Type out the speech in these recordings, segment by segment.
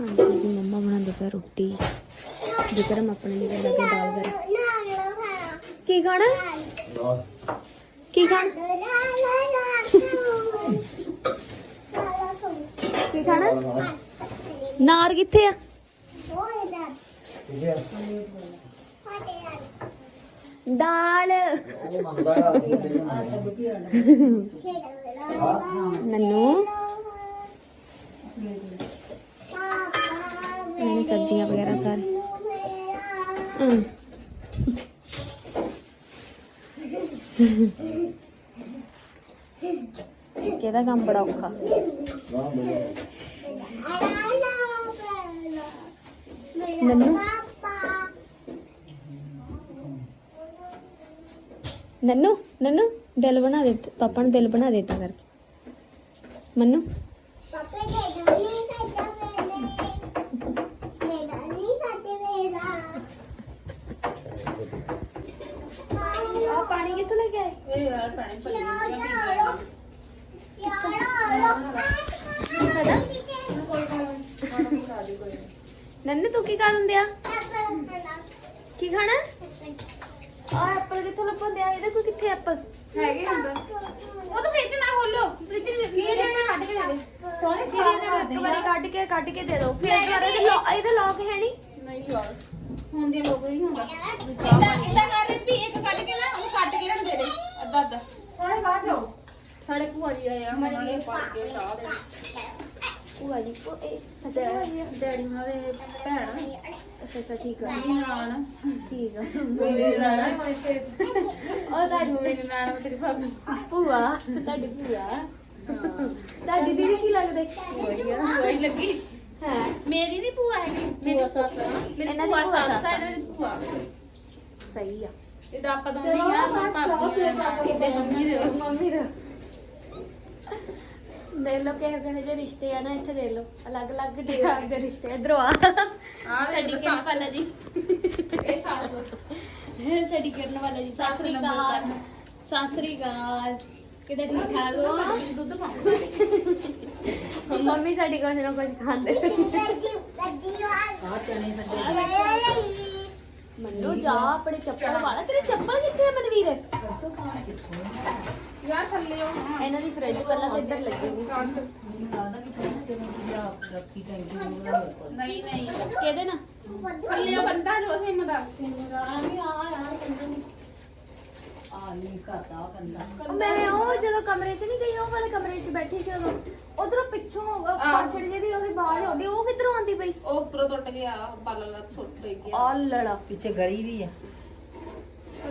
ਹਾਂਜੀ ਜੀ ਮੰਮਾ ਬਣਾਉਂਦੇ ਪਏ ਰੋਟੀ। ਵਿਕਰਮ ਆਪਣੇ ਲਈ ਲੱਗੇ ਦਾਲ ਵਗੈਰਾ। ਕੀ ਖਾਣਾ? ਕੀ ਖਾਣਾ? ਕੀ ਖਾਣਾ? ਨਾਰ ਕਿੱਥੇ ਆ? ਦਾਲ। ਨੰਨੂ। ਇਹਨਾਂ ਨੇ ਸਬਜ਼ੀਆਂ ਵਗੈਰਾ ਸਾਰੇ। ਕਿਹਦਾ ਕੰਮ ਬੜਾ ਔਖਾ? ਨੰਨੂ ਨੰਨੂ ਨੰਨੂ ਦਿਲ ਬਣਾ ਦੇ ਪਾਪਾ ਨੇ ਦਿਲ ਬਣਾ ਦਿੱਤਾ ਕਰਕੇ। ਮੰਨੂ? ਪਾਪਾ ਦੇ ਇਹ ਯਾਰ ਪਾਣੀ ਪੀ ਨੰਨੂ ਤੂੰ ਕੀ ਕਰਨ ਦਿਆ ਕੀ ਖਾਣਾ? ਆ ਐਪਲ ਕਿੱਥੋਂ ਲੱਭਣ ਦਿਆ ਇਹਦੇ ਕੋਈ ਕਿੱਥੇ ਐਪਲ? ਹੈਗੇ ਅੰਦਰ ਉਹ ਤਾਂ ਫ੍ਰਿਜ ਨਾ ਖੋਲੋ। ਫ੍ਰਿਜ ਦੀ ਰੇਟ ਕੱਢ ਕੇ ਦੇ ਦੇ। ਸੋਹਣੇ ਜਿਹੜੇ ਇੱਕ ਵਾਰੀ ਕੱਢ ਕੇ ਕੱਢ ਕੇ ਦੇ ਦਿਓ ਫਿਰ ਦੁਬਾਰਾ ਇਹਦੇ ਲੋ- ਇਹਦੇ ਲੋਕ ਹੈ ਨਹੀਂ? ਨਹੀਂ ਯਾਰ ਹੁਣ ਦੇ ਲੋਕ ਨਹੀਂ ਹੁੰਦਾ। ਇਦਾਂ ਇਦਾਂ ਕਰ ਰਹੀ ਸੀ ਇੱਕ ਕੱਢ ਕੇ ਨਾ ਉਹਨੂੰ ਕੱਟ ਕੇ ਨਾ ਦੇ ਦੇ। ਅੱਧਾ ਅੱਧਾ ਸਾਰੇ ਬਾਹਰ ਜਾਓ। ਸਾਡੇ ਭੂਆ ਜੀ ਆਏ ਆ। ਉਹਨਾਂ ਨੇ ਪਾ ਕੇ ਚਾਹ ਦੇ ਭੂਆ ਜੀ ਉਹ ਇਹ ਡੈ- ਭੂਆ? ਡੈਡੀ ਉਹਨਾਂ ਦੇ ਭੈਣ ਅੱਛਾ ਅੱਛਾ ਠੀਕ ਆ। ਨਾਨ। ਠੀਕ ਆ। ਮੇਰੇ ਨਾਨ। ਉਹ ਤੁਹਾਡੀ ਮੇਰੇ ਨਾਨ ਤੇਰੀ ਭਾਬੀ। ਭੂਆ ਤੁਹਾਡੀ ਭੂਆ। ਤੁਹਾਡੀ ਦੀਦੀ ਕੀ ਲੱਗਦੇ? ਭੂਆ ਹੀ ਲੱਗੀ। ਹੈ। ਮੇਰੀ ਨਹੀਂ ਭੂਆ ਹੈਗੀ। ਮੇਰੀ ਸੱਸ। ਮੇਰੀ ਇਹਨਾਂ ਦੀ ਭੂਆ ਭੂਆ ਸੱਸ ਸੱਸ ਆ। ਇਹਨਾਂ ਦੀ ਭੂਆ। ਸਹੀ ਆ। ਇਹ ਤਾਂ ਆਪਾਂ ਦੋਵੇਂ ਹੀ ਆ ਮੈਂ ਭਾਬੀ ਆ ਨਾ ਕਿਤੇ ਮੰਮੀ ਦੇ ਮੰਮੀ ਦਾ। ਦੇਖ ਲੋ ਕਿਹੋ ਜਿਹੇ ਜਿਹੇ ਰਿਸ਼ਤੇ ਆ ਨਾ ਇੱਥੇ ਦੇਖ ਲੋ ਅਲੱਗ ਅਲੱਗ ਟਾਈਪ ਦੇ ਰਿਸ਼ਤੇ ਇਧਰੋਂ ਆ। ਆ ਸਾਡੀ ਕਿਰਨ ਵਾਲਾ ਜੀ। ਇਹ ਸੱਸ। ਸਾਡੀ ਕਿਰਨ ਵਾਲਾ ਜੀ ਸਤਿ ਸੱਸ ਸ੍ਰੀ ਅਕਾਲ। ਸਤਿ ਸ੍ਰੀ ਅਕਾਲ। ਕਿਤੇ ਠੀਕ ਠਾਕ ਹੋ? ਦੁੱਧ ਪਾਉਂਦਾ ਮੰਮੀ ਸਾਡੀ ਕੁਝ ਨਾ ਕੁਝ ਖਾਂਦੇ। ਮੰਨੂ ਜਾ ਆਪਣੇ ਚੱਪਲ ਵਾਲਾ। ਤੇਰੀ ਚੱਪਲ ਕਿੱਥੇ ਆ ਮਨਵੀਰ? ਯਾਰ ਥੱਲੇ ਉਹ ਇਹਨਾਂ ਦੀ ਫ੍ਰਿਜ ਪਹਿਲਾਂ ਤਾਂ ਇੱਧਰ ਲੱਗੀ ਹੋਈ ਨਹੀਂ ਨਹੀਂ। ਕਿਹਦੇ ਨਾਲ? ਥੱਲੇ ਉਹ ਬੰਦਾ ਜੋ ਸਿਮ ਦਾ। ਮੈਂ ਉਹ ਜਦੋਂ ਕਮਰੇ 'ਚ ਨਹੀਂ ਗਈ ਉਹ ਵਾਲੇ ਕਮਰੇ 'ਚ ਬੈਠੀ ਸੀ ਉਦੋਂ। ਉਧਰੋਂ ਪਿੱਛੋਂ ਪਾਛੜ ਜਿਹੀ ਉਹਦੀ ਬਾਹਰ ਆਉਂਦੀ ਉਹ ਕਿੱਧਰੋਂ ਆਉਂਦੀ ਪਈ ਉਹ ਉੱਪਰੋਂ ਟੁੱਟ ਗਿਆ ਬਾਲ ਲਾ ਸੁੱਟ ਗਿਆ। ਆ ਲੜਾ। ਪਿੱਛੇ ਗਲੀ ਵੀ ਆ।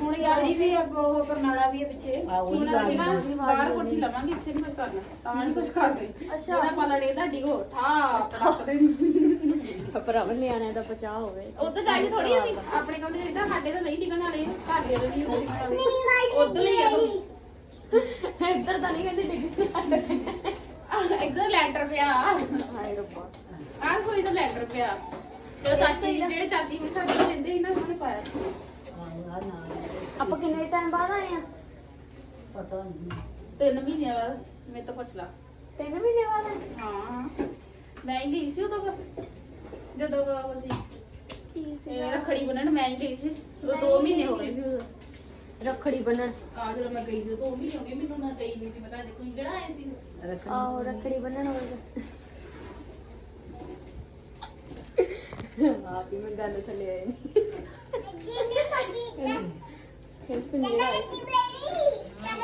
ਹੁਣ ਯਾਰ ਵੀ ਉਹ ਕਰਨਾਲਾ ਵੀ ਹੈ ਪਿੱਛੇ। ਆ ਉਹੀ ਹੁਣ ਅਸੀਂ ਨਾ ਬਾਹਰ ਕੋਠੀ ਲਵਾਂਗੇ ਇੱਥੇ ਨਹੀਂ ਕੁਝ ਕਰਨਾ ਤਾਂ ਨਹੀਂ ਕੁਝ ਕਰਦੇ। ਅੱਛਾ। ਇਹਦਾ ਪਾਲਾ ਡੇ ਤੁਹਾਡੀ ਕੋ ਠਾ ਟੱਪ ਦੇਣੀ ਭਰਾਵਾ ਨਿਆਣਿਆਂ ਦਾ ਬਚਾਅ ਹੋਵੇ। ਉਹ ਤਾਂ ਚਾਹੀਦੀ ਥੋੜੀ ਹੁੰਦੀ ਆਪਣੇ ਕਮਰੇ ਜਿੱਦਾਂ ਸਾਡੇ ਤਾਂ ਨਹੀਂ ਟਿਕਣ ਵਾਲੇ ਘਰ ਦੇ ਨਹੀਂ ਟਿਕਣ ਵਾਲੇ। ਉਧਰ ਹੀ ਆ। ਇੱਧਰ ਤਾਂ ਨਹੀਂ ਕਹਿੰਦੇ ਡਿੱਗ ਇੱਧਰ ਲੈਂਟਰ ਪਿਆ। ਹਾਏ ਰੱਬਾ ਆਹ ਕੋਈ ਤਾਂ ਲੈਂਟਰ ਪਿਆ। ਤੇ ਚਾਚੀ ਜਿਹੜੇ ਚਾਚੀ ਹੁਣ ਸਾਡੇ ਕੋਲ ਰਹਿੰਦੇ ਸੀ ਨਾ ਉਹਨਾਂ ਨੇ ਪਾਇਆ ਆਪਾਂ ਕਿੰਨੇ ਟਾਈਮ ਬਾਅਦ ਆਏ ਆ? ਪਤਾ ਨਹੀਂ ਤਿੰਨ ਮਹੀਨਿਆਂ ਬਾਅਦ ਮੇਰੇ ਤੋਂ ਪੁੱਛ ਲਾ। ਤਿੰਨ ਮਹੀਨੇ ਬਾਅਦ ਆਏ? ਹਾਂ। ਮੈਂ ਹੀ ਗਈ ਸੀ ਉਦੋਂ ਕੁ। ਜਦੋਂ ਕੁ ਉਹ ਸੀ ਕੀ ਇਹ ਰੱਖੜੀ ਬੰਨਣ ਮੈਂ ਹੀ ਗਈ ਸੀ। ਉਦੋਂ ਦੋ ਮਹੀਨੇ ਹੋ ਗਏ। ਸੀ ਉਦੋਂ। ਰੱਖੜੀ ਬੰਨਣ। ਆ ਜਦੋਂ ਮੈਂ ਗਈ ਸੀ ਉਦੋਂ ਦੋ ਮਹੀਨੇ ਹੋ ਗਏ ਮੈਨੂੰ ਨਾ ਗਈ ਨਹੀਂ ਸੀ ਮੈਂ ਤੁਹਾਡੇ ਕੋਲ ਜਿਹੜਾ ਆਏ ਸੀ। ਆਹੋ ਰੱਖੜੀ ਬੰਨਣ ਹੋਵੇਗਾ ਆਪ ਹੀ ਮੈਂ ਗੱਲ ਥੱਲੇ ਆਏ ਨਹੀਂ ਸਿਰਫ ਮੇਰਾ।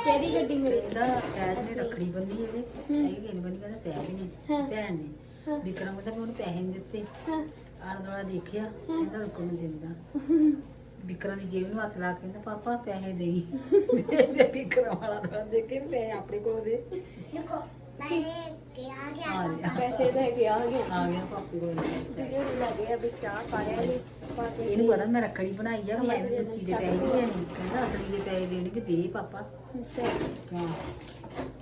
ਕਿਹੜੀ ਗੱਡੀ ਮੇਰੀ? ਇਹਦਾ ਸਹਿਜ ਨੇ ਰੱਖੜੀ ਬੰਦੀ ਇਹਦੇ ਇਹ ਕਿਨ ਬੰਦੀ ਕਹਿੰਦਾ ਸਹਿਜ ਨੇ ਹਾਂ। ਭੈਣ ਨੇ। ਹਾਂ। ਵਿਕਰਮ ਕਹਿੰਦਾ ਮੈਂ ਉਹਨੂੰ ਪੈਸੇ ਨਹੀਂ ਦਿੱਤੇ। ਹਾਂ। ਆਣ ਦੁਆਲਾ ਦੇਖਿਆ ਕਹਿੰਦਾ ਰੁਕੋ ਨਹੀਂ ਦਿੰਦਾ। ਵਿਕਰਮ ਦੀ ਜੇਬ ਨੂੰ ਹੱਥ ਲਾ ਕੇ ਕਹਿੰਦਾ ਪਾਪਾ ਪੈਸੇ ਦੇਈ ਜੇ ਵਿਕਰਮ ਵਾਲਾ ਦੁਆਲਾ ਦੇਖ ਕੇ ਪੈਸੇ ਆਪਣੇ ਕੋਲ ਦੇ। ਆ ਗਿਆ। ਪੈਸੇ ਲੈ ਕੇ ਆ ਗਿਆ। ਆ ਗਿਆ ਪਾਪੇ ਕੋਲ। ਜਿਹੜੇ ਲੱਗੇ ਆ ਵੀ ਚਾਹ ਸਾਰਿਆਂ ਲਈ ਪਾ ਕੇ ਇਹਨੂੰ ਪਤਾ ਮੈਂ ਰੱਖੜੀ ਬਣਾਈ ਆ ਮੈਂ ਵੀ ਬੱਚੀ ਦੇ ਪੈਸੇ ਨਹੀਂ ਦੇਣੇ ਕਹਿੰਦਾ ਅਸਲੀ ਦੇ ਪੈਸੇ ਦੇਣਗੇ ਦੇ ਪਾਪਾ। ਅੱਛਾ। ਹਾਂ।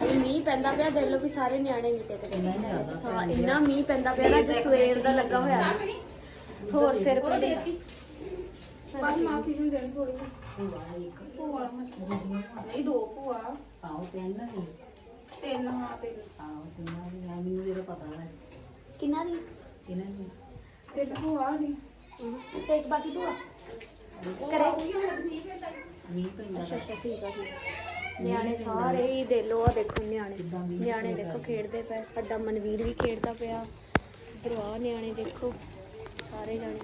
ਇਹ ਮੀਂਹ ਪੈਂਦਾ ਪਿਆ ਦੇਖ ਲਓ ਵੀ ਸਾਰੇ ਨਿਆਣੇ ਟਿਕਦੇ ਇੰਨਾ ਹੀ ਜ਼ਿਆਦਾ ਹਾਂ, ਇੰਨਾ ਮੀਂਹ ਪੈਂਦਾ ਪਿਆ ਨਾ ਅੱਜ ਸਵੇਰ ਦਾ ਲੱਗਾ ਹੋਇਆ। ਹੋਰ ਸਿਰ ਦੇਤੀ ਬਸ ਮਾਸੀ ਜੀ ਨੂੰ ਦੇਣ ਥੋੜੀ ਭੂਆ ਇੱਕ। ਭੂਆ ਨਹੀਂ ਦੋ ਭੂਆ। ਆਓ ਪੈਨ ਨਹੀਂ ਤਿੰਨ ਹਾਂ ਤਿੰਨ। ਆਓ ਤੇ ਮੈਂ ਮੈਨੂੰ ਇਹਦਾ ਪਤਾ ਹੈ ਕਿੰਨਾ ਦੀ? ਇਹਨਾਂ ਦੀ? ਭੂਆ ਨਹੀਂ ਤੇ ਇੱਕ ਬਾਕੀ ਤੂੰ ਕਰੇ ਮੀਂਹ ਪੈਂਦਾ ਅੱਛਾ ਅੱਛਾ ਠੀਕ ਆ ਠੀਕ। ਨਿਆਣੇ ਸਾਰੇ ਹੀ ਦੇ ਲੋ ਆ ਦੇਖੋ ਨਿਆਣੇ। ਨਿਆਣੇ ਦੇਖੋ ਖੇਡਦੇ ਪਏ ਸਾਡਾ ਮਨਵੀਰ ਵੀ ਖੇਡਦਾ ਪਿਆ। ਇੱਧਰ ਆ ਨਿਆਣੇ ਦੇਖੋ ਸਾਰੇ ਜਾਣੇ।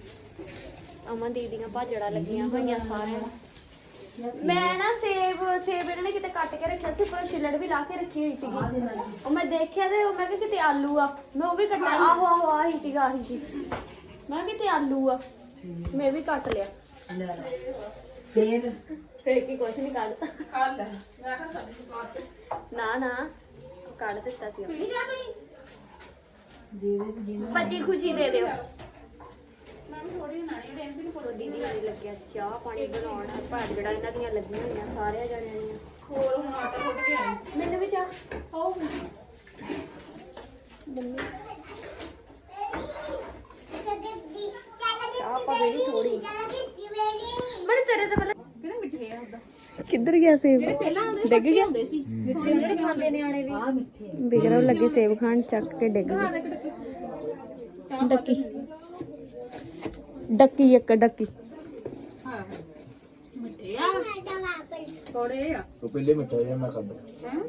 ਅਮਨ ਦੀਦੀਆਂ ਭਾਜੜਾ ਲੱਗੀਆਂ ਹੋਈਆਂ ਸਾਰਿਆਂ ਮੈਂ ਨਾ ਸੇਬ ਸੇਬ ਇਹਨਾਂ ਨੇ ਕਿਤੇ ਕੱਟ ਕੇ ਰੱਖਿਆ ਸੀ ਪਰ ਛਿੱਲੜ ਵੀ ਲਾ ਕੇ ਰੱਖੀ ਹੋਈ ਸੀਗੀ। ਉਹ ਮੈਂ ਦੇਖਿਆ ਤੇ ਉਹ ਮੈਂ ਕਿਹਾ ਕਿਤੇ ਆਲੂ ਆ। ਮੈਂ ਉਹ ਵੀ ਕੱਟਿਆ ਆਹੋ ਆਹੋ ਆਹੀ ਸੀਗਾ ਆਹੀ ਸੀ। ਮੈਂ ਕਿਹਾ ਕਿਤੇ ਆਲੂ ਆ। ਮੈਂ ਵੀ ਕੱਟ ਲਿਆ। ਲੈ ਫੇਰ? ਫੇਰ ਕੀ ਕੁਛ ਨਹੀਂ ਕੱਢਤਾ ਮੈਂ ਕਿਹਾ ਨਾ ਨਾ ਕੱਢ ਦਿੱਤਾ ਸੀ। ਪੀਣੀ ਜਾ ਤੁਸੀਂ ਦੇ ਦੇ ਜੀ ਭੱਜੀ ਖੁਸ਼ੀ ਦੇ ਦਿਓ। ਲੱਗਿਆ ਚਾਹ ਪਾਣੀ ਬਣਾਉਣ ਭਾੜ ਜਿਹੜਾ ਇਹਨਾਂ ਦੀਆਂ ਲੱਗੀਆਂ ਹੋਈਆਂ ਸਾਰਿਆਂ ਜਣਿਆਂ ਦੀਆਂ। ਹੋਰ ਹੁਣ ਆਟਾ ਕੁੱਟ ਕੇ ਆਈ। ਮੈਨੂੰ ਵੀ ਚਾਹ। ਆਓ ਮੰਮੀ ਚਾਹ ਪਾ ਮੇਰੀ ਥੋੜੀ ਬੜੇ ਤੇਰੇ ਤੋਂ ਪਹਿਲਾਂ ਕਿਹਨੇ ਮਿੱਠੇ ਆ ਉਹਦਾ? ਕਿੱਧਰ ਗਿਆ ਸੇਬ? ਜਿਹੜੇ ਪਹਿਲਾਂ ਉਹਦੇ ਡਿੱਗ ਗਿਆ? ਹੁੰਦੇ ਸੀ। ਮਿੱਠੇ ਜਿਹੜੇ ਖਾਂਦੇ ਨਿਆਣੇ ਵੀ। ਆ ਮਿੱਠੇ ਆ। ਬਿਗੜੋ ਲੱਗੇ ਸੇਬ ਖਾਣ ਚੱਕ ਕੇ ਡਿੱਗ ਗਏ ਡੱਕੀ। ਡੱਕੀ ਇੱਕ ਡੱਕੀ। ਹਾਂ ਮਿੱਠੇ ਆ। ਉਹ ਪਹਿਲੇ ਮਿੱਠਾ ਜਿਹਾ ਮੈਂ ਖਾਦਾ ਹਾਂ?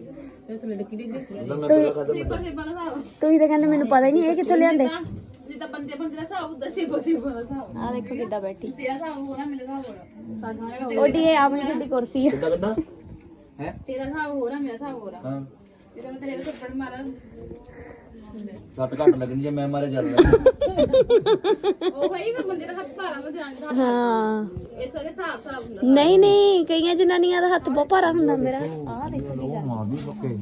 ਇਹ ਸੇਬਾ ਸੇਬਾ ਦਾ ਤੁਸੀਂ ਤਾਂ ਕਹਿੰਦੇ ਮੈਨੂੰ ਪਤਾ ਹੀ ਨਹੀਂ ਇਹ ਕਿੱਥੋਂ ਲਿਆਂਦੇ। ਜਿੱਦਾਂ ਬੰਦੇ ਬੰਦੇ ਦਾ ਹਿਸਾਬ ਹੁੰਦਾ ਸੇਬਾ ਸੇਬਾ ਦਾ ਹਿਸਾਬ। ਆ ਦੇਖੋ ਕਿੱਦਾਂ ਬੈਠੀ। ਤੇਰਾ ਹਿਸਾਬ ਹੋਣਾ ਮੇਰਾ ਹਿਸਾਬ ਹੋਣਾ ਉਹਦੀ ਇਹ ਕੁਰਸੀ ਆ। ਕਿੱਦਾਂ ਕਿੱਦਾਂ? ਹੈ? ਤੇਰਾ ਹਿਸਾਬ ਹੋਣਾ ਮੇਰਾ ਹਿਸਾਬ ਹੋਣਾ ਹਾਂ। ਜਿੱਦਾਂ ਮੈਂ ਤੇਰੇ ਦੇ ਥੱਪੜ ਮਾਰਾਂ। ਸੱਟ ਘੱਟ ਲੱਗਣੀ ਜੇ ਮੈਂ ਮਾਰੇ ਜ਼ਿਆਦਾ ਉਹ ਹੀ ਮੈਂ ਬੰਦੇ ਦਾ ਹੱਥ ਭਾਰਾ ਮੈਂ ਜਾਣ ਦਾ ਹਾਂ। ਇਸ ਵਜੇ ਹਿਸਾਬ ਹਿਸਾਬ ਹੁੰਦਾ। ਨਹੀਂ ਨਹੀਂ ਕਈਆਂ ਜਨਾਨੀਆਂ ਦਾ ਹੱਥ ਬਹੁਤ ਭਾਰਾ ਹੁੰਦਾ ਮੇਰਾ। ਆਹ ਦੇਖੋ ਕੀ ਉਹ ਮਾਂ ਵੀ ਪੱਕੇ।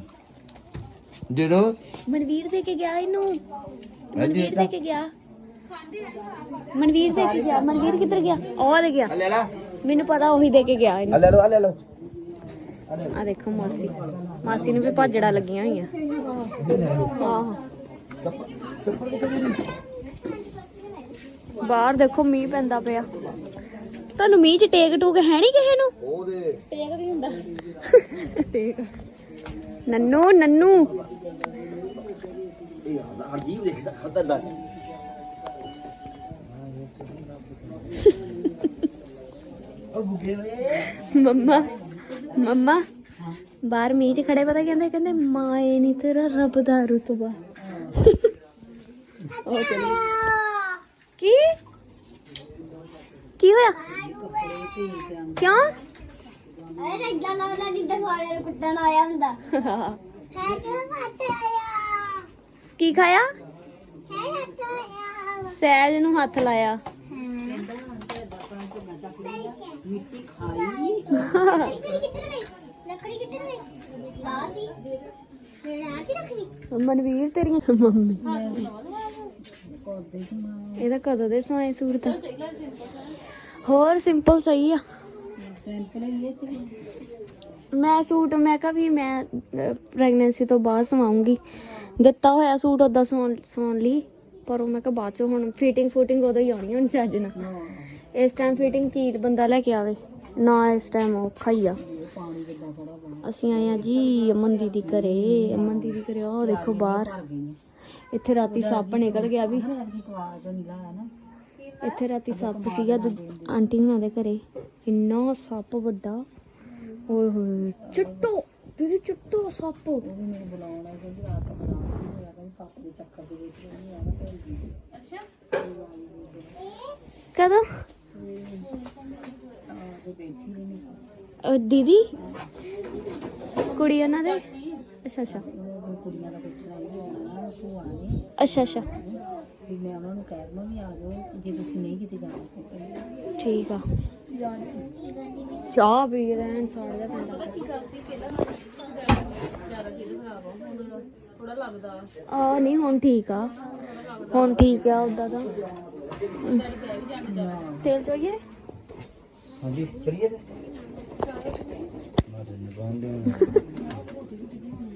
ਦੇ ਦੋ ਮਨਵੀਰ ਦੇ ਕੇ ਗਿਆ ਇਹਨੂੰ। ਮਨਵੀਰ ਦੇ ਕੇ ਗਿਆ। ਮਨਵੀਰ ਦੇ ਕੇ ਗਿਆ। ਮਨਵੀਰ ਕਿੱਧਰ ਗਿਆ? ਉਹ ਦੇ ਗਿਆ। ਲੈ ਲਾ। ਮੈਨੂੰ ਪਤਾ ਉਹੀ ਦੇ ਕੇ ਗਿਆ ਇਹਨੂੰ। ਲੈ ਲਓ ਆ ਲੈ ਲਓ। ਆ ਦੇਖੋ ਮਾਸੀ। ਮਾਸੀ ਨੂੰ ਵੀ ਭਾਜੜਾ ਲੱਗੀਆਂ ਹੋਈਆਂ। ਆਹੋ। ਬਾਹਰ ਦੇਖੋ ਮੀਂਹ ਪੈਂਦਾ ਪਿਆ। ਤੁਹਾਨੂੰ ਮੀਂਹ ਚ ਟੇਕ ਟੂਕ ਹੈ ਨਹੀਂ ਕਿਸੇ ਨੂੰ? ਉਹਦੇ ਟੇਕ ਕੀ ਹੁੰਦਾ। ਟੇਕ। ਨੰਨੂ ਨੰਨੂ। ਇਹ ਹਰਜੀਬ ਦੇਖਦਾ ਖਾਦਾ ਦਾ ਉਹ ਵੇ ਮੰਮਾ। ਮੰਮਾ, ਬਾਹਰ ਮੀਂਹ 'ਚ ਖੜੇ ਪਤਾ ਕਹਿੰਦੇ ਕਹਿੰਦੇ ਮਾਏ ਨਹੀਂ ਤੇਰਾ ਰੱਬ ਦਾ ਰੁਤਬਾ। ਉਹ ਚਲੀ ਕੀ? ਕੀ ਹੋਇਆ? ਕਿਉਂ? ਅਰੇ ਏਦਾਂ ਲੱਗਦਾ ਜਿੱਦਾਂ ਸਾਰੇ ਨੂੰ ਕੁੱਟਣ ਆਇਆ ਹੁੰਦਾ ਹੈ ਤੇ ਹੱਥ ਆਇਆ ਕੀ ਖਾਇਆ? ਸਹਿਜ ਨੂੰ ਹੱਥ ਲਾਇਆ। ਮਿੱਟੀ ਖਾਈ ਲੱਕੜੀ ਕਿੱਧਰ ਗਈ ਲੱਕੜੀ ਕਿੱਧਰ ਗਈ ਲਾਤੀ ਮੈਂ ਆਤੀ ਰੱਖਣੀ? ਮਨਵੀਰ ਤੇਰੀਆਂ ਮੰਮੀ। ਇਹਦਾ ਕਦੋਂ ਦੇ ਸਵਾਏ ਸੂਟ ਤਾਂ ਹੋਰ ਸਿੰਪਲ ਸਹੀ ਆ। ਸਿੰਪਲ ਹੀ ਇਹ ਤੇ ਮੈਂ ਸੂਟ ਮੈਂ ਕਿਹਾ ਵੀ ਮੈਂ ਪ੍ਰੈਗਨੈਂਸੀ ਤੋਂ ਬਾਅਦ ਸਵਾਉਂਗੀ। ਦਿੱਤਾ ਹੋਇਆ ਸੂਟ ਉਦਾਂ ਸਵਾਉਣ ਸਵਾਉਣ ਲਈ। ਪਰ ਉਹ ਮੈਂ ਕਿਹਾ ਬਾਅਦ ਚ ਹੁਣ ਫਿਟਿੰਗ ਫੂਟਿੰਗ ਉਦੋਂ ਹੀ ਆਉਣੀ ਹੁਣ ਚੱਜ ਨਾਲ। ਇਸ ਟਾਈਮ ਫਿਟਿੰਗ ਕੀ ਬੰਦਾ ਲੈ ਕੇ ਆਵੇ। ਨਾ ਇਸ ਟਾਈਮ ਔਖਾ ਹੀ ਆ। ਅਸੀਂ ਆਏ ਆ ਜੀ ਅਮਨ ਦੀਦੀ ਘਰੇ। ਅਮਨ ਦੀਦੀ ਘਰੇ ਉਹ ਦੇਖੋ ਬਾਹਰ। ਇੱਥੇ ਰਾਤੀ ਸੱਪ ਨਿਕਲ ਗਿਆ ਵੀ। ਇੱਥੇ ਰਾਤੀ ਸੱਪ ਸੀਗਾ ਆਂਟੀ ਹੁਣਾਂ ਦੇ ਘਰੇ। ਇੰਨਾ ਸੱਪ ਵੱਡਾ। ਓਏ ਹੋਏ, ਚਿੱਟੋ ਦੀਦੀ ਚਿੱਟੋ ਸੱਪ। ਉਹ ਸੱਪ ਦੇ ਚੱਕਰ ਦੇ ਵਿੱਚ ਨਹੀਂ ਭੈਣ ਜੀ ਅੱਛਾ। ਕਦੋਂ? ਆ ਕੇ ਬੈਠੀ ਨਹੀਂ ਅਹ ਦੀਦੀ? ਕੁੜੀ ਉਹਨਾਂ ਦੇ? ਅੱਛਾ ਅੱਛਾ। ਉਹ ਕੁੜੀਆਂ ਦਾ ਪੁੱਛਣਾ ਇਹ ਹੋਣਾ ਭੂਆ ਨੇ ਅੱਛਾ ਅੱਛਾ। ਵੀ ਮੈਂ ਉਹਨਾਂ ਨੂੰ ਕਹਿ ਦਵਾਂ ਵੀ ਆ ਜਾਓ ਜੇ ਤੁਸੀਂ ਨਹੀਂ ਕਿਤੇ ਜਾਣਾ ਤਾਂ ਕਹਿੰਦੀ ਠੀਕ ਆ। ਚਾਹ ਪੀ ਕੇ ਰਹਿਣ ਸਾੜ ਦਾ ਪਤਾ ਕੀ ਗੱਲ ਸੀ ਪਹਿਲਾਂ ਨਾਲੋਂ ਜ਼ਿਆਦਾ ਚੀਜ਼ ਖਰਾਬ ਆ ਹੁਣ ਥੋੜਾ ਲੱਗਦਾ। ਆ ਨਹੀਂ ਹੁਣ ਠੀਕ ਆ। ਹੁਣ ਠੀਕ ਆ ਉਦਾਂ ਤਾਂ। ਡੈਡੀ ਵੀ ਤੇਲ ਚਾਹੀਏ ਹਾਂਜੀ ਚਲੀਏ ਤੇ। ਮਾਰੇ ਨਿਭਾਉਂਦੇ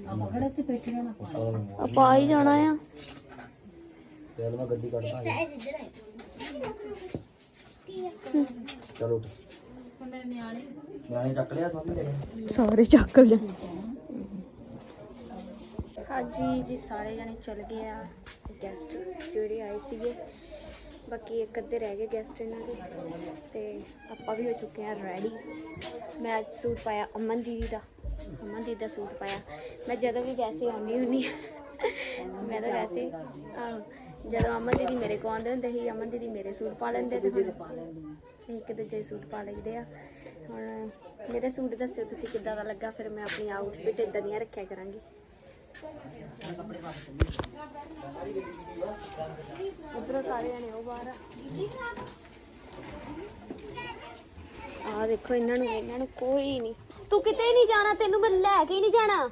ਆਪਾਂ ਕਿਹੜਾ ਇੱਥੇ ਬੈਠੇ ਰਹਿਣਾ ਆਪਾਂ ਆ ਹੀ ਜਾਣਾ ਆ। ਚੱਲ ਮੈਂ ਗੱਡੀ ਕੱਢਦਾ ਚਲੋ ਨਿਆਣੇ। ਨਿਆਣੇ ਚੱਕ ਲਿਆ ਲੈ ਸਾਰੇ ਚੱਕ ਲੈ ਹਾਂਜੀ ਜੀ, ਸਾਰੇ ਜਣੇ ਚਲ ਗਏ ਆ। ਗੈਸਟ ਜਿਹੜੇ ਆਏ ਸੀਗੇ। ਬਾਕੀ ਇੱਕ ਅੱਧੇ ਰਹਿ ਗਏ ਗੈਸਟ ਇਹਨਾਂ ਦੇ। ਤੇ ਆਪਾਂ ਵੀ ਹੋ ਚੁੱਕੇ ਆ ਰੈਡੀ ਮੈਂ ਅੱਜ ਸੂਟ ਪਾਇਆ ਅਮਨ ਦੀਦੀ ਦਾ। ਅਮਨ ਦੀਦੀ ਦਾ ਸੂਟ ਪਾਇਆ। ਮੈਂ ਜਦੋਂ ਵੀ ਵੈਸੇ ਆਉਂਦੀ ਹੁੰਦੀ ਹਾਂ ਮੈਂ ਤਾਂ ਵੈਸੇ ਜਦੋਂ ਅਮਨ ਦੀਦੀ ਮੇਰੇ ਕੋਲ ਆਉਂਦੇ ਹੁੰਦੇ ਸੀ, ਅਮਨ ਦੀਦੀ ਮੇਰੇ ਸੂਟ ਪਾ ਲੈਂਦੇ ਤੇ ਇੱਕ ਦੂਜੇ ਸੂਟ ਪਾ ਲੈਂਦੇ ਆ। ਹੁਣ ਮੇਰੇ ਸੂਟ ਦੱਸਿਓ ਤੁਸੀਂ ਕਿੱਦਾਂ ਦਾ ਲੱਗਾ, ਫਿਰ ਮੈਂ ਆਪਣੀ ਆਊਟਫਿਟ ਇਦਾਂ ਦੀਆਂ ਰੱਖਿਆ ਕਰਾਂਗੀ। ਉਧਰੋਂ ਸਾਰੇ ਜਣੇ ਉਹ ਬਾਹਰ ਆ। ਆਹ ਦੇਖੋ ਇਹਨਾਂ ਨੂੰ ਇਹਨਾਂ ਨੂੰ ਕੋਈ ਨਹੀਂ। ਤੂੰ ਕਿਤੇ ਨਹੀਂ ਜਾਣਾ? ਤੈਨੂੰ ਮੈਂ ਲੈ ਕੇ ਹੀ ਨਹੀਂ ਜਾਣਾ।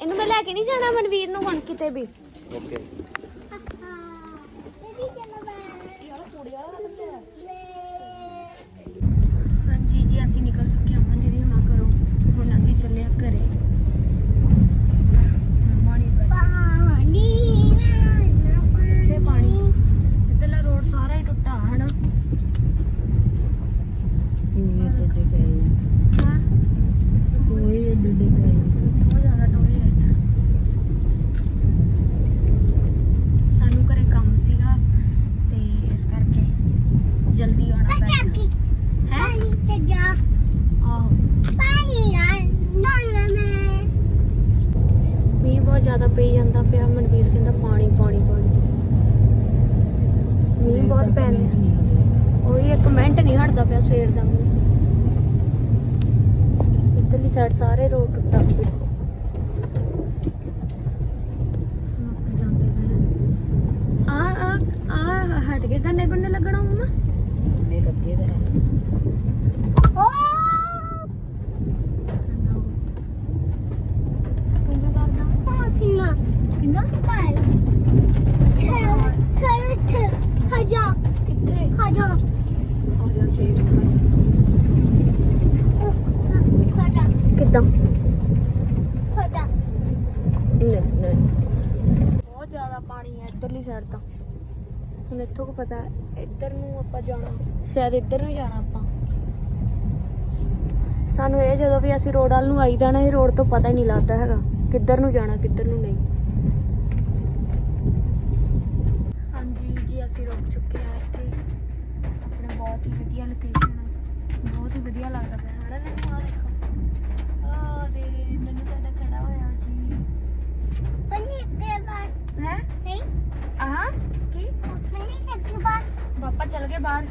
ਇਹਨੂੰ ਮੈਂ ਲੈ ਕੇ ਨਹੀਂ ਜਾਣਾ ਮਨਵੀਰ ਨੂੰ ਹੁਣ ਕਿਤੇ ਵੀ। ਓਕੇ ਹਾਂਜੀ ਜੀ ਅਸੀਂ ਨਿਕਲ ਚੁੱਕੇ ਹਾਂ ਅਮਨ ਦੀਦੀ ਹੁਣਾਂ ਘਰੋਂ ਹੁਣ ਅਸੀਂ ਚੱਲੇ ਆ ਘਰੇ ਮਾਣੀ ਤੇ ਪਾਣੀ ਇੱਧਰਲਾ ਰੋਡ ਸਾਰਾ ਹੀ ਟੁੱਟਾ ਹਨਾ ਕੋਈ ਏਡੇ ਪਏ ਆ। ਹਾਂ ਕੋਈ ਏਡੇ ਏਡੇ ਪਏ ਆ। ਬਹੁਤ ਜ਼ਿਆਦਾ ਟੋਏ ਆ ਇੱਧਰ ਸਾਨੂੰ ਘਰੇ ਕੰਮ ਸੀਗਾ ਤੇ ਇਸ ਕਰਕੇ ਜਲਦੀ ਆਉਣਾ ਪੈ ਗਿਆ ਹੈ ਆਹੋ ਮੀਂਹ ਬਹੁਤ ਜ਼ਿਆਦਾ ਪਈ ਜਾਂਦਾ ਪਿਆ ਮਨਵੀਰ ਕਹਿੰਦਾ ਪਾਣੀ ਪਾਣੀ ਪਾਣੀ ਮੀਂਹ ਬਹੁਤ ਪੈਂਦੇ ਉਹੀ ਇੱਕ ਮਿੰਟ ਨਹੀਂ ਹਟਦਾ ਪਿਆ ਸਵੇਰ ਦਾ ਮੀਂਹ ਇੱਧਰਲੀ ਸਾਈਡ ਸਾਰੇ ਰੋਡ ਟੁੱਟਾ ਪਿਆ ਹੁਣ ਆਪਾਂ ਜਾਂਦੇ ਪਏ ਆ ਆ ਆ ਹਟ ਕੇ ਗੰਨੇ ਗੁੰਨੇ ਲੱਗਣਾ ਮਮਾ ਨੇ ਲੱਗੇ ਤਾਂ ਹੈ ਕਿੰਨੇ ਕਰਦਾ ਕਿੰਨਾ ਕਿੱਥੇ ਖਾ ਜਾ ਸ਼ੇਰ ਕਿੱਦਾਂ ਨਹੀਂ ਨਹੀਂ ਬਹੁਤ ਜ਼ਿਆਦਾ ਪਾਣੀ ਹੈ ਇੱਧਰਲੀ ਸਾਈਡ ਤਾਂ ਹੁਣ ਇੱਥੋਂ ਕੋ ਪਤਾ ਹੈ, ਇੱਧਰ ਨੂੰ ਆਪਾਂ ਜਾਣਾ। ਸ਼ਾਇਦ ਇੱਧਰ ਨੂੰ ਹੀ ਜਾਣਾ ਆਪਾਂ। ਸਾਨੂੰ ਇਹ ਜਦੋਂ ਵੀ ਅਸੀਂ ਰੋਡ ਵੱਲ ਨੂੰ ਆਈਦਾ ਨਾ ਇਹ ਰੋਡ ਤੋਂ ਪਤਾ ਹੀ ਨਹੀਂ ਲੱਗਦਾ ਹੈਗਾ ਕਿੱਧਰ ਨੂੰ ਜਾਣਾ ਕਿੱਧਰ ਨੂੰ ਨਹੀਂ। ਹਾਂਜੀ ਜੀ ਅਸੀਂ ਰੁਕ ਚੁੱਕੇ ਆ ਇੱਥੇ। ਆਪਣਾ ਬਹੁਤ ਹੀ ਵਧੀਆ ਲੋਕੇਸ਼ਨ ਬਹੁਤ ਹੀ ਵਧੀਆ ਲੱਗਦਾ ਪਿਆ। ਹਣਾ ਨੰਨੂ ਆ ਦੇਖੋ। ਆ ਦੇ ਨੰਨੂ ਸਾਡਾ ਖੜਾ ਹੋਇਆ ਜੀ। ਹੈ? ਆਹ? ਕੀ? ਪਾਪਾ ਚਲ ਗਏ ਬਾਹਰ।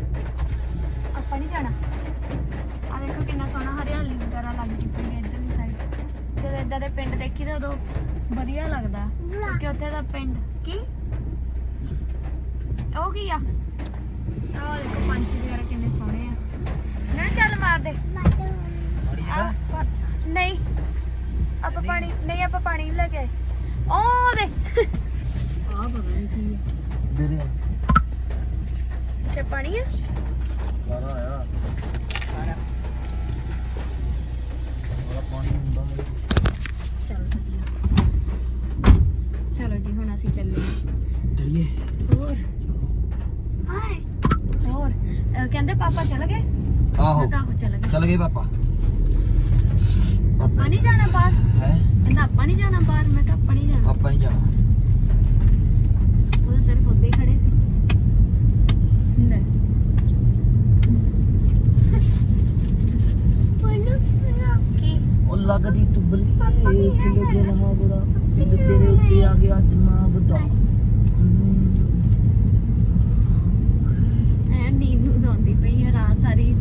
ਆਪਾਂ ਨਹੀਂ ਜਾਣਾ। ਆ ਦੇਖੋ ਕਿੰਨਾ ਸੋਹਣਾ ਹਰਿਆਲੀ ਵਗੈਰਾ ਲੱਗਦੀ ਪਈ ਹੈ ਇੱਧਰਲੀ ਸਾਈਡ ਜਦੋਂ ਇਦਾਂ ਦੇ ਪਿੰਡ ਦੇਖੀ ਤਾਂ ਉਦੋਂ ਵਧੀਆ ਲੱਗਦਾ। ਕਿਉਂਕਿ ਉੱਥੇ ਦਾ ਪਿੰਡ ਕੀ? ਉਹ ਕੀ ਆ? ਆਹ ਦੇਖੋ ਪੰਛੀ ਵਗੈਰਾ ਕਿੰਨੇ ਸੋਹਣੇ ਆ। ਨਾ ਚੱਲ ਮਾਰ ਦੇ। ਨਹੀਂ। ਆਪਾਂ ਪਾਣੀ ਨਹੀਂ ਆਪਾਂ ਪਾਣੀ ਲੈ ਕੇ ਆਏ। ਉਹ ਦੇ ਆ ਪਤਾ ਨਹੀਂ ਕੀ ਆ। ਦੇ ਦੇ ਅੱਛਾ ਪਾਣੀ ਆ? ਸਾਰਾ ਆਇਆ। ਸਾਰਾ ਬੜਾ ਪਾਣੀ ਹੁੰਦਾ। ਚਲ ਵਧੀਆ। ਚਲੋ ਜੀ ਹੁਣ ਅਸੀਂ ਚੱਲੇ ਹਾਂ। ਚਲਿਏ। ਹੋਰ? ਹੋਰ। ਅਹ ਕਹਿੰਦੇ ਪਾਪਾ ਚਲ ਗਏ? ਆਹੋ। ਮੈਂ ਕਿਹਾ ਆਹੋ ਚਲ ਗਏ। ਚੱਲ ਗਏ ਪਾਪਾ। ਆਪਾਂ ਨਹੀਂ ਜਾਣਾ ਬਾਹਰ? ਹੈ? ਕਹਿੰਦਾ ਆਪਾਂ ਨਹੀਂ ਜਾਣਾ ਬਾਹਰ। ਮੈਂ ਕਿਹਾ ਆਪਾਂ ਨਹੀਂ ਜਾਣਾ। ਆਪਾਂ ਨਹੀਂ ਜਾਣਾ। ਉਹ ਸਿਰਫ ਉੱਦੇ ਹੀ ਖੜੇ ਸੀ ਨਹੀਂ ਕੀ ਉਹ ਲੱਗਦੀ ਤੂੰ ਬੱਲੀ ਫੁੱਲ ਦੇ ਰਹਾ ਬੁਰਾ ਦਿਲ ਤੇਰੇ ਉੱਤੇ ਆ ਗਿਆ ਜਨਾਬ ਦਾ। ਐ ਨੀਂਦ ਨੂੰ ਆਉਂਦੀ ਪਈ ਆ ਰਾਤ ਸਾਰੀ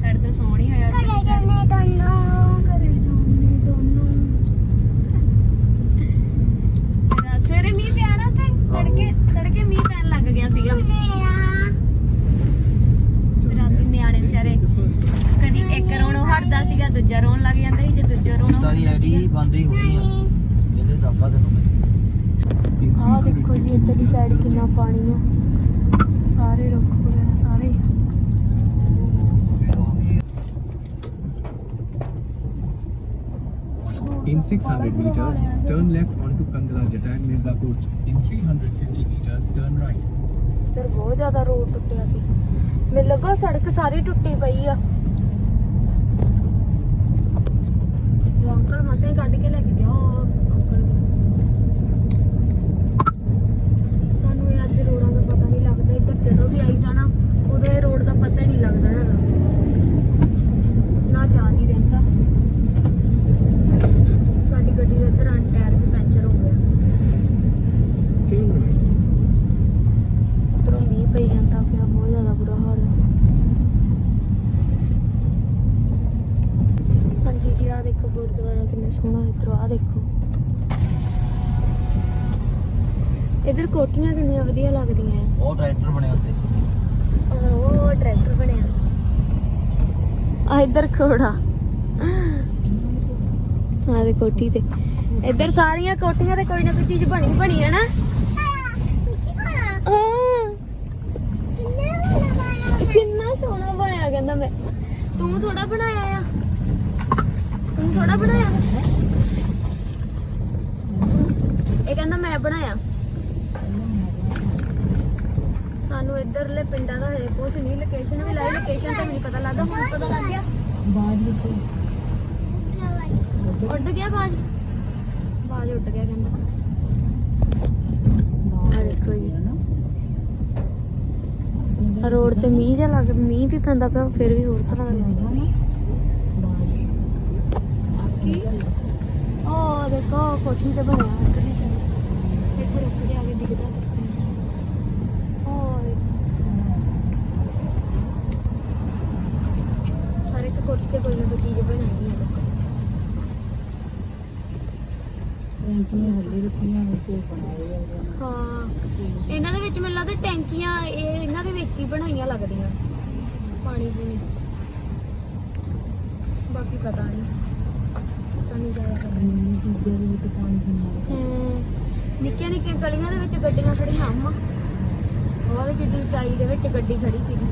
ਸਾਡੇ ਤੋਂ ਹੀ ਹੋਇਆ ਘਰੇ ਜਾਣੇ ਦੋਨੋਂ। ਘਰੇ ਜਾਣੇ ਦੋਨੋਂ। ਸਵੇਰੇ ਮੀਂਹ ਪਿਆ ਨਾ ਤੇ ਤੜਕੇ ਤੜਕੇ ਮੀਂਹ ਪੈਣ ਲੱਗ ਗਿਆ ਸੀਗਾ ਰਾਤੀ ਨਿਆਣੇ ਵਿਚਾਰੇ ਕਦੀ ਹਟਦਾ ਸੀਗਾ ਦੂਜਾ ਰੋਣ ਲੱਗ ਜਾਂਦਾ ਸੀ ਜੇ ਦੂਜਾ ਰੋਣੋਂ ਉਸਤਾਦੀ ਹਟਦਾ ਆਈਡੀ ਬੰਦ ਹੀ ਹੋਣੀ ਆ। ਜਿਹਦੇ ਦੱਸਦਾ ਤੈਨੂੰ ਮੈਂ। ਆਹ ਦੇਖੋ ਜੀ ਇੱਧਰਲੀ ਸਾਈਡ ਕਿੰਨਾ ਪਾਣੀ ਆ। ਸਾਰੇ ਰੁੱਖ ਵਗੈਰਾ ਸਾਰੇ। In 600 meters, turn left onto Kandla Jatan Mirzapur. In 350 meters, turn right. ਇੱਧਰ ਬਹੁਤ ਜ਼ਿਆਦਾ ਰੋਡ ਟੁੱਟਿਆ ਸੀ। ਮੈਨੂੰ ਲੱਗਾ ਸੜਕ ਸਾਰੀ ਟੁੱਟੀ ਪਈ ਆ। ਅੰਕਲ ਮਸੇ ਕੱਢ ਕੇ ਲੈ ਕੇ ਗਿਆ ਉਹ ਅੰਕਲ ਸਾਨੂੰ ਇਹ ਅੱਜ ਰੋਡਾਂ ਦਾ ਪਤਾ ਨਹੀਂ ਲੱਗਦਾ, ਇੱਧਰ ਜਦੋਂ ਵੀ ਆਈਦਾ ਨਾ, ਉਦੋਂ ਇਹ ਰੋਡ ਦਾ ਪਤਾ ਹੀ ਨਹੀਂ ਲੱਗਦਾ ਹੈਗਾ। ਨਾ ਜਾਣੀ ਸੋਹਣਾ ਇਧਰ ਆ ਦੇਖੋ। ਇਧਰ ਕੋਠੀਆਂ ਕਿੰਨੀਆਂ ਵਧੀਆ ਲੱਗਦੀਆਂ ਆ ਉਹ ਟਰੈਕਟਰ ਬਣਿਆ ਉੱਤੇ। ਉਹ ਟਰੈਕਟਰ ਬਣਿਆ। ਆ ਇਧਰ ਖੋੜਾ ਆ ਦੇ ਕੋਠੀ ਤੇ। ਇਧਰ ਸਾਰੀਆਂ ਕੋਠੀਆਂ ਤੇ ਕੋਈ ਨਾ ਕੋਈ ਚੀਜ਼ ਬਣੀ ਬਣੀ ਹੈ ਨਾ। ਹਾਂ। ਕਿੰਨਾ ਸੋਹਣਾ ਬਣਿਆ ਕਹਿੰਦਾ ਮੈਂ। ਤੂੰ ਥੋੜਾ ਬਣਾਇਆ ਆ। ਤੂੰ ਥੋੜਾ ਬਣਾਇਆ? ਇਹ ਕਹਿੰਦਾ ਮੈਂ ਬਣਾਇਆ। ਸਾਨੂੰ ਇੱਧਰਲੇ ਪਿੰਡਾਂ ਦਾ ਹੈ ਕੁਛ ਨਹੀਂ ਲੋਕੇਸ਼ਨ ਵੀ ਲਾਈ ਲੋਕੇਸ਼ਨ ਤਾਂ ਨਹੀਂ ਪਤਾ ਲੱਗਦਾ ਹੁਣ ਪਤਾ ਲੱਗ ਗਿਆ। ਬਾਜ ਵਿੱਚ। ਉੱਡ ਗਿਆ ਬਾਜ? ਬਾਜ ਉੱਡ ਗਿਆ ਕਹਿੰਦਾ। ਆ ਦੇਖੋ ਜੀ। ਰੋਡ ਤੇ ਮੀਂਹ ਜਿਹਾ ਲੱਗ ਮੀਂਹ ਵੀ ਪੈਂਦਾ ਪਿਆ ਫਿਰ ਵੀ ਹੋਰ ਤਰ੍ਹਾਂ ਦਾ ਲੱਗਦਾ। ਕੀ ਉਹ ਦੇਖੋ ਕੋਠੀ ਤੇ ਬਣਿਆ ਇੱਧਰਲੀ ਸਾਈਡ ਇੱਥੇ ਰੁਕ ਕੇ ਆਗੇ ਦਿਖਦਾ ਉਹ ਹਰ? ਇੱਕ ਕੋਠੀ ਤੇ ਕੋਈ ਨਾ ਕੋਈ ਚੀਜ਼ ਬਣਾਈ ਹੈ ਲੋਕਾਂ ਨੇ। ਟੈਂਕੀਆਂ ਹੱਲੇ ਰੱਖੀਆਂ ਨੇ ਤੇ ਬਣਾਏ ਆ। ਹਾਂ ਇਹਨਾਂ ਦੇ ਵਿੱਚ ਮੈਨੂੰ ਲੱਗਦਾ ਟੈਂਕੀਆਂ ਇਹ ਇਹਨਾਂ ਦੇ ਵਿੱਚ ਹੀ ਬਣਾਈਆਂ ਲੱਗਦੀਆਂ। ਪਾਣੀ ਪੂਣੀ। ਬਾਕੀ ਪਤਾ ਨਹੀਂ ਜ਼ਿਆਦਾ ਪਤਾ ਨਹੀਂ ਚੀਜ਼ਾਂ ਦੇ ਵਿੱਚ ਪਾਣੀ ਕਿੰਨਾ ਹਮ, ਨਿੱਕੀਆਂ ਨਿੱਕੀਆਂ ਗਲੀਆਂ ਦੇ ਵਿੱਚ ਗੱਡੀਆਂ ਖੜੀਆਂ ਉਹ ਵੀ ਕਿੱਡੀ ਉਚਾਈ ਦੇ ਵਿੱਚ ਗੱਡੀ ਖੜੀ ਸੀਗੀ।